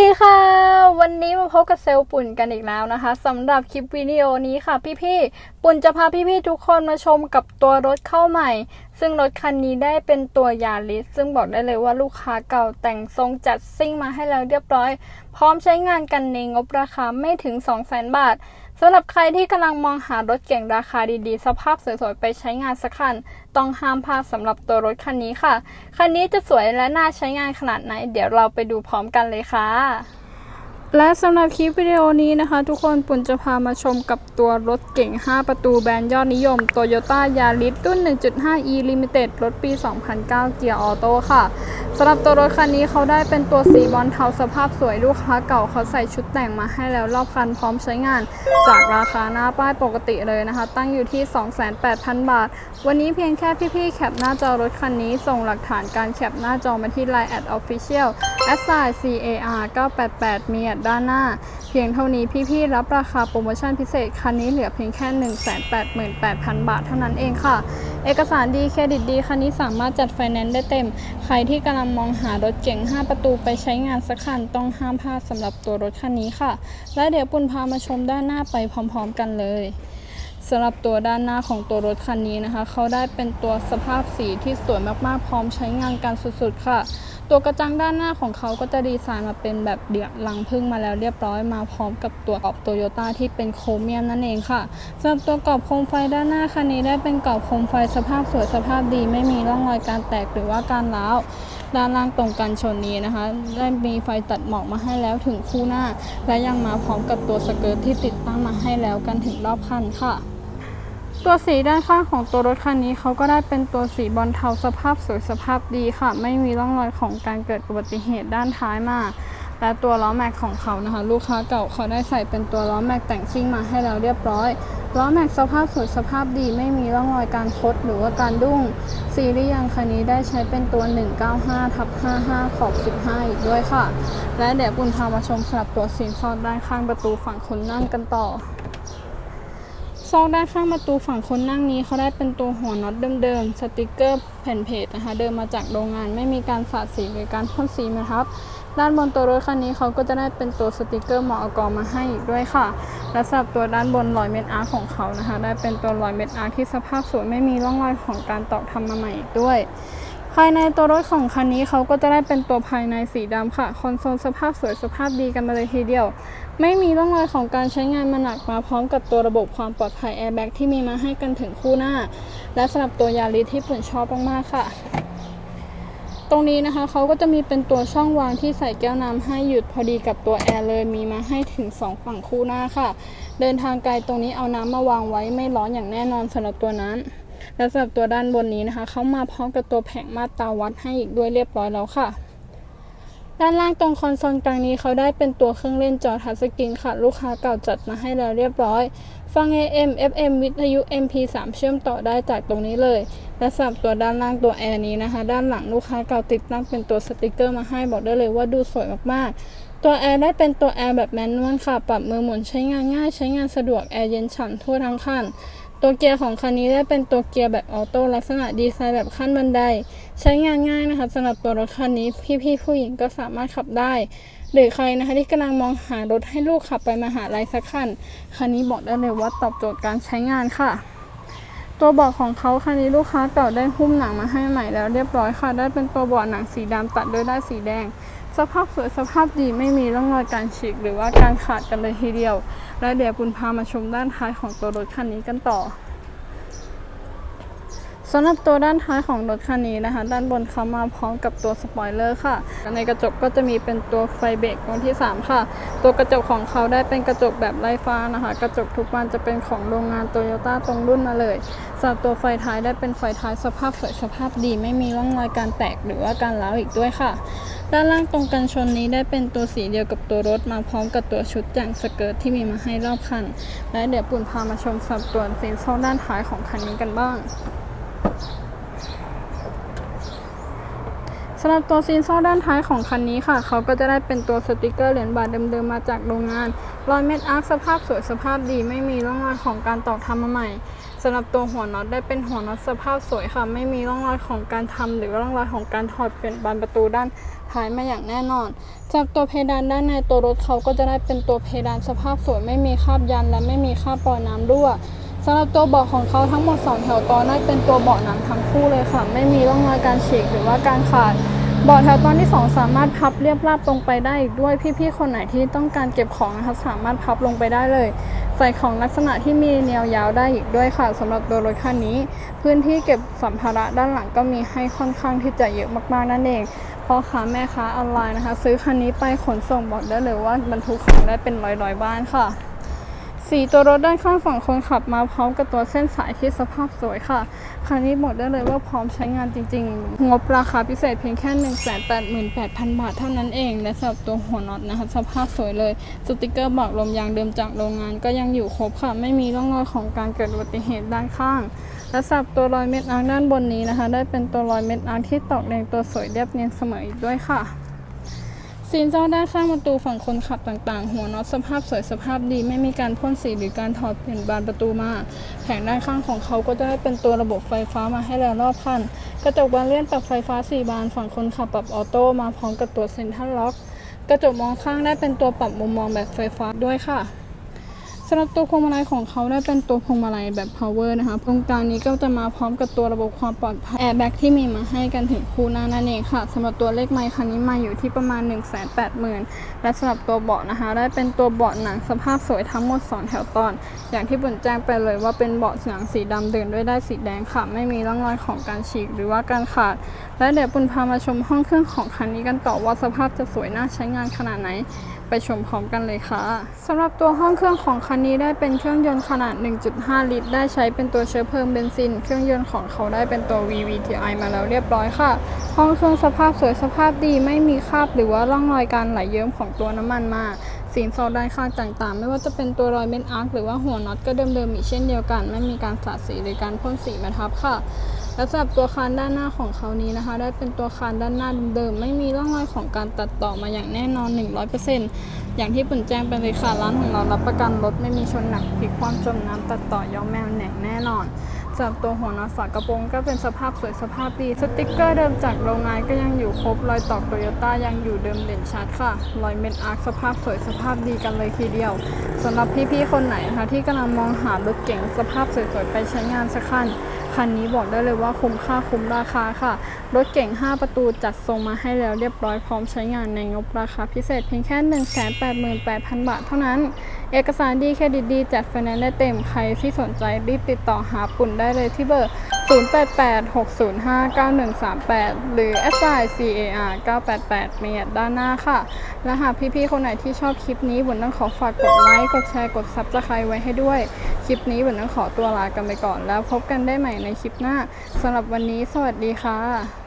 ดีค่ะ วันนี้มาพบกับเซล์ปุ่นกันอีกแล้วนะคะสำหรับคลิปวิดีโอนี้ค่ะพี่ๆปุ่นจะพาพี่ๆทุกคนมาชมกับตัวรถเข้าใหม่ ซึ่งรถคันนี้ได้เป็นตัวยาริสซึ่งบอกได้เลยว่าลูกค้าเก่าแต่งทรงจัดซิ่งมาให้แล้วเรียบร้อย พร้อมใช้งานกันในงบราคาไม่ถึง 200,000 บาท สำหรับใครที่กำลังมองหารถเก่งราคาดีๆ สภาพสวยๆ ไปใช้งานสักคัน ต้องห้ามพลาดสำหรับตัวรถคันนี้ค่ะ คันนี้จะสวยและน่าใช้งานขนาดไหน เดี๋ยวเราไปดูพร้อมกันเลยค่ะ และสำหรับคลิปวิดีโอนี้นะคะ ทุกคนปุ่นจะพามาชมกับตัวรถเก่ง 5 ประตูแบรนด์ยอดนิยม Toyota Yaris รุ่น 1.5e Limited รถปี 2009 เกียร์ออโต้ค่ะสำหรับตัวรถคันนี้เขาได้เป็นตัวสีบอลเทาสภาพสวยลูกค้าเก่าเขาใส่ชุดแต่งมาให้แล้วรอบคันพร้อมใช้งาน จากราคาหน้าป้ายปกติเลยนะคะ ตั้งอยู่ที่28,000 บาท วันนี้เพียงแค่พี่ๆแคปหน้าจอรถคันนี้ ส่งหลักฐานการแคปหน้าจอมาที่ Line at Official s i CAR 988มีดด้านหน้า เพียงเท่านี้พี่ๆรับราคาโปรโมชั่นพิเศษคันนี้เหลือเพียงแค่ 188,000 บาทเท่านั้นเองค่ะ เอกสารดีเครดิตดีคันนี้สามารถจัดไฟแนนซ์ได้เต็ม ใครที่กำลังมองหารถเก๋ง 5 ประตูไปใช้งานสักคันต้องห้ามพลาดสำหรับตัวรถคันนี้ค่ะ และเดี๋ยวปุณพามาชมด้านหน้าไปพร้อมๆกันเลยสำหรับตัวด้านหน้าของตัวรถคันนี้นะคะ เขาได้เป็นตัวสภาพสีที่สวยมากๆ พร้อมใช้งานกันสุดๆ ค่ะ ตัวกระจังด้านหน้าของเขาก็จะดีไซน์มาเป็นแบบเดี่ยวลังพึ่งมาแล้วเรียบร้อยมาพร้อมกับตัวกรอบโตโยต้าที่เป็นโครเมียมนั่นเองค่ะสำหรับตัวกรอบโคมไฟด้านหน้าคันนี้ได้เป็นกรอบโคมไฟสภาพสวยสภาพดี ไม่มีร่องรอยการแตกหรือว่าการร้าวด้านล่างตรงกันชนนี้นะคะ ได้มีไฟตัดหมอกมาให้แล้วถึงคู่หน้า และยังมาพร้อมกับตัวสเกิร์ตที่ติดตั้งมาให้แล้วกันถึงรอบคันค่ะ ตัวสีด้านข้างของตัวรถคันนี้เขาก็ได้เป็นตัวสีบอลเทาสภาพสวยสภาพดีค่ะ ไม่มีร่องรอยของการเกิดอุบัติเหตุด้านท้ายมาและตัวล้อแม็กของเขานะคะ ลูกค้าเก่าเขาได้ใส่เป็นตัวล้อแม็กแต่งซิ่งมาให้แล้วเรียบร้อยล้อแม็กสภาพสวยสภาพดีไม่มีร่องรอยการคดหรือว่าการดุ้งซีรีส์ยางคันนี้ได้ใช้เป็นตัว 195ทับ55 ขอบ 15 อีกด้วยค่ะ และเดี๋ยวคุณพามาชมสำหรับตัวซีนซอดด้านข้างประตูฝั่งคนนั่งกันต่อ ซอกด้านข้างประตูฝั่งคนนั่งนี้เขาได้เป็นตัวหัวน็อตเดิมๆ สติกเกอร์แผ่นเพจนะคะ เดิมมาจากโรงงานไม่มีการสาดสีหรือการพ่นสีมาทับ ด้านบนตัวรถคันนี้เขาก็จะได้เป็นตัวสติกเกอร์หมออกมาให้อีกด้วยค่ะ และสำหรับตัวด้านบนรอยเม็ดอาร์ของเขานะคะ ได้เป็นตัวรอยเม็ดอาร์ที่สภาพสวยไม่มีร่องรอยของการตอกทำมาใหม่อีกด้วย ภายในตัวรถของคันนี้เขาก็จะได้เป็นตัวภายในสีดำค่ะ คอนโซลสภาพสวยสภาพดีกันมาเลยทีเดียว ไม่มีร่องรอยของการใช้งานมาหนักมาพร้อมกับตัวระบบความปลอดภัยแอร์แบ็กที่มีมาให้กันถึงคู่หน้า และสำหรับตัวยาริสที่ผมชอบมากๆค่ะ ตรงนี้นะคะเขาก็จะมีเป็นตัวช่องวางที่ใส่แก้วน้ำให้หยุดพอดีกับตัวแอร์เลยมีมาให้ถึง 2 ฝั่งคู่หน้าค่ะ เดินทางไกลตรงนี้เอาน้ำมาวางไว้ไม่ร้อนอย่างแน่นอนสำหรับตัวนั้น และสำหรับตัวด้านบนนี้นะคะ เขามาพร้อมกับตัวแผงมาตราวัดให้อีกด้วยเรียบร้อยแล้วค่ะ ด้านล่างตรงคอนโซลกลางนี้เขาได้เป็นตัวเครื่องเล่นจอทัชสกรีนค่ะ ลูกค้าเก่าจัดมาให้แล้วเรียบร้อย ฟัง AM FM วิทยุ MP3 เชื่อมต่อได้จากตรงนี้เลย และสำหรับตัวด้านล่างตัวแอร์นี้นะคะ ด้านหลังลูกค้าเก่าติดตั้งเป็นตัวสติกเกอร์มาให้บอกได้เลยว่าดูสวยมากๆตัวแอร์ได้เป็นตัวแอร์แบบแมนนวลค่ะ ปรับมือหมุนใช้งานง่าย ใช้งานสะดวก แอร์เย็นฉ่ำทั่วทั้งคัน ตัวเกียร์ของคันนี้ได้เป็นตัวเกียร์แบบออโต้ลักษณะดีไซน์แบบขั้นบันได ใช้งานง่ายนะคะสำหรับตัวรถคันนี้พี่ๆผู้หญิงก็สามารถขับได้ หรือใครนะคะที่กำลังมองหารถให้ลูกขับไปมหาลัยสักคันคันนี้บอกได้เลยว่าตอบโจทย์การใช้งานค่ะ ตัวเบาะของเขาคันนี้ลูกค้าเก่าได้หุ้มหนังมาให้ใหม่แล้วเรียบร้อยค่ะ ได้เป็นตัวเบาะหนังสีดำตัดด้วยด้ายสีแดง สภาพสวยสภาพดีไม่มีร่องรอยการฉีกหรือว่าการขาดกันเลยทีเดียว และเดี๋ยวคุณพามาชมด้านท้ายของตัวรถคันนี้กันต่อ สำหรับตัวด้านท้ายของรถคันนี้นะคะ ด้านบนเขามาพร้อมกับตัวสปอยเลอร์ค่ะ ในกระจกก็จะมีเป็นตัวไฟเบรกดวงที่ 3 ค่ะ ตัวกระจกของเขาได้เป็นกระจกแบบไร้ฟ้านะคะ กระจกทุกบานจะเป็นของโรงงานโตโยต้าตรงรุ่นมาเลยสำหรับตัวไฟท้ายได้เป็นไฟท้ายสภาพสวยสภาพดี ไม่มีร่องรอยการแตกหรือว่าการร้าวอีกด้วยค่ะ ด้านล่างตรงกันชนนี้ได้เป็นตัวสีเดียวกับตัวรถมาพร้อมกับตัวชุดแต่งสเกิร์ตที่มีมาให้รอบคัน และเดี๋ยวปุ่นพามาชมสับตัวสีส้มด้านท้ายของคันนี้กันบ้าง สำหรับตัวซีนซ่ด้านท้ายของคันนี้ค่ะ เขาก็จะได้เป็นตัวสติกเกอร์เหรียญบาทเดิมๆมาจากโรงงานรอยเม็ดอาร์คสภาพสวยสภาพดีไม่มีร่องรอยของการตอกทำมาใหม่สำหรับตัวหัวน็อตได้เป็นหัวน็อตสภาพสวยค่ะ ไม่มีร่องรอยของการทำหรือร่องรอยของการถอดเปลี่ยนบานประตูด้านท้ายมาอย่างแน่นอนจากตัวเพดานด้านในตัวรถเขาก็จะได้เป็นตัวเพดานสภาพสวยไม่มีคราบยัน และไม่มีคราบปล่อยน้ำรั่ว สำหรับตัวเบาะของเขาทั้งหมด 2 แถวตอนได้เป็นตัวเบาะหนังทั้งคู่เลยค่ะ ไม่มีร่องรอยการฉีกหรือว่าการขาดเบาะแถวตอนที่ 2 สามารถพับเรียบราบตรงไปได้อีกด้วยพี่ๆคนไหนที่ต้องการเก็บของนะคะสามารถพับลงไปได้เลย ใส่ของลักษณะที่มีแนวยาวได้อีกด้วยค่ะสำหรับตัวรถคันนี้ พื้นที่เก็บสัมภาระด้านหลังก็มีให้ค่อนข้างที่จะเยอะมากๆนั่นเองพ่อค้าแม่ค้าออนไลน์นะคะ ซื้อคันนี้ไปขนส่งบอกได้เลยว่าบรรทุกของได้เป็นร้อยๆบ้านค่ะ สีตัวรถด้านข้างฝั่งคนขับมาพร้อมกับตัวเส้นสายที่สภาพสวยค่ะ คันนี้บอกได้เลยว่าพร้อมใช้งานจริง ๆ งบราคาพิเศษเพียงแค่ 188,000 บาทเท่านั้นเองและสำหรับตัวหัวน็อตนะคะ สภาพสวยเลย สติกเกอร์บอกลมยางเดิมจากโรงงานก็ยังอยู่ครบค่ะ ไม่มีร่องรอยของการเกิดอุบัติเหตุด้านข้าง และสำหรับตัวรอยเม็ดอาร์ด้านบนนี้นะคะ ได้เป็นตัวรอยเม็ดอาร์ที่ตอกแดงตัวสวยเรียบเนียนเสมออีกด้วยค่ะ ซีนเจ้าด้านข้างประตูฝั่งคนขับต่างๆ หัวน็อตสภาพสวยสภาพดีไม่มีการพ่นสีหรือการถอดเปลี่ยนบานประตูมา แผงด้านข้างของเขาก็จะได้เป็นตัวระบบไฟฟ้ามาให้แล้วรอบคัน กระจกบานเลื่อนปรับไฟฟ้า 4 บานฝั่งคนขับปรับออโต้มาพร้อมกับตัวเซ็นทรัลล็อก กระจกมองข้างได้เป็นตัวปรับมุมมองแบบไฟฟ้าด้วยค่ะ สำหรับตัวพวงมาลัยของเขาได้เป็นตัวพวงมาลัยแบบ power นะคะตรงกลางนี้ก็จะมาพร้อมกับตัวระบบความปลอดภัย airbag ที่มีมาให้กันถึงคู่หน้านั่นเองค่ะสำหรับตัวเลขไมค์คันนี้มาอยู่ที่ประมาณ 1 8 0 0 0 0 และสำหรับตัวเบาะนะคะ ได้เป็นตัวเบาะหนังสภาพสวยทั้งหมด 2 แถวตอน อย่างที่บุญแจ้งไปเลยว่าเป็นเบาะหนังสีดำเดินด้วยได้สีแดงค่ะ ไม่มีร่องรอยของการฉีกหรือว่าการขาด และเดี๋ยวปุณพามาชมห้องเครื่องของคันนี้กันต่อว่าสภาพจะสวยน่าใช้งานขนาดไหน ไปชมพร้อมกันเลยค่ะสำหรับตัวห้องเครื่องของคันนี้ได้เป็นเครื่องยนต์ขนาด 1.5 ลิตร ได้ใช้เป็นตัวเชื้อเพลิงเบนซิน เครื่องยนต์ของเขาได้เป็นตัว VVTi มาแล้วเรียบร้อยค่ะ ห้องเครื่องสภาพสวยสภาพดีไม่มีคราบหรือว่าร่องรอยการไหลเยิ้มของตัวน้ำมันมาสีนโซลด้านข้างต่างๆ ไม่ว่าจะเป็นตัวรอยเม็ดอาร์คหรือว่าหัวน็อตก็เดิมๆอีกเช่นเดียวกัน ไม่มีการสาดสีหรือการพ่นสีมาทับค่ะ และสำหรับตัวคานด้านหน้าของเขานี้นะคะ ได้เป็นตัวคานด้านหน้าเดิมๆไม่มีร่องรอยของการตัดต่อมาอย่างแน่นอน 100%อย่างที่ปุ่นแจ้งไปเลยค่ะร้านของเรารับประกันรถไม่มีชนหนักพลิกความจมน้ำตัดต่อยอมแมวแหน่งแน่นอนสำหรับตัวหัวนอตฝากระโปรงก็เป็นสภาพสวยสภาพดีสติกเกอร์เดิมจากโรงงานก็ยังอยู่ครบรอยตอกโตโยต้ายังอยู่เดิมเด่นชัดค่ะรอยเม็ดอาร์คสภาพสวยสภาพดีกันเลยทีเดียวสำหรับพี่ๆคนไหนนะคะที่กำลังมองหารถเก๋งสภาพสวยๆไปใช้งานสักคัน คันนี้บอกได้เลยว่าคุ้มค่าคุ้มราคาค่ะ รถเก่ง 5 ประตูจัดทรงมาให้แล้วเรียบร้อยพร้อมใช้งานในงบราคาพิเศษเพียงแค่ 188,000 บาทเท่านั้น เอกสารดีเครดิตดีจัดไฟแนนซ์ได้เต็มใครที่สนใจรีบติดต่อหาปุ่นได้เลยที่เบอร์0886059138 หรือ s i CAR 988เมียดด้านหน้าค่ะ และหากพี่ๆ คนไหนที่ชอบคลิปนี้บุญต้องขอฝากกดไลค์ กดแชร์ กด Subscribe ไว้ให้ด้วย คลิปนี้บุญต้องขอตัวลากันไปก่อน แล้วพบกันได้ใหม่ในคลิปหน้าสำหรับวันนี้สวัสดีค่ะ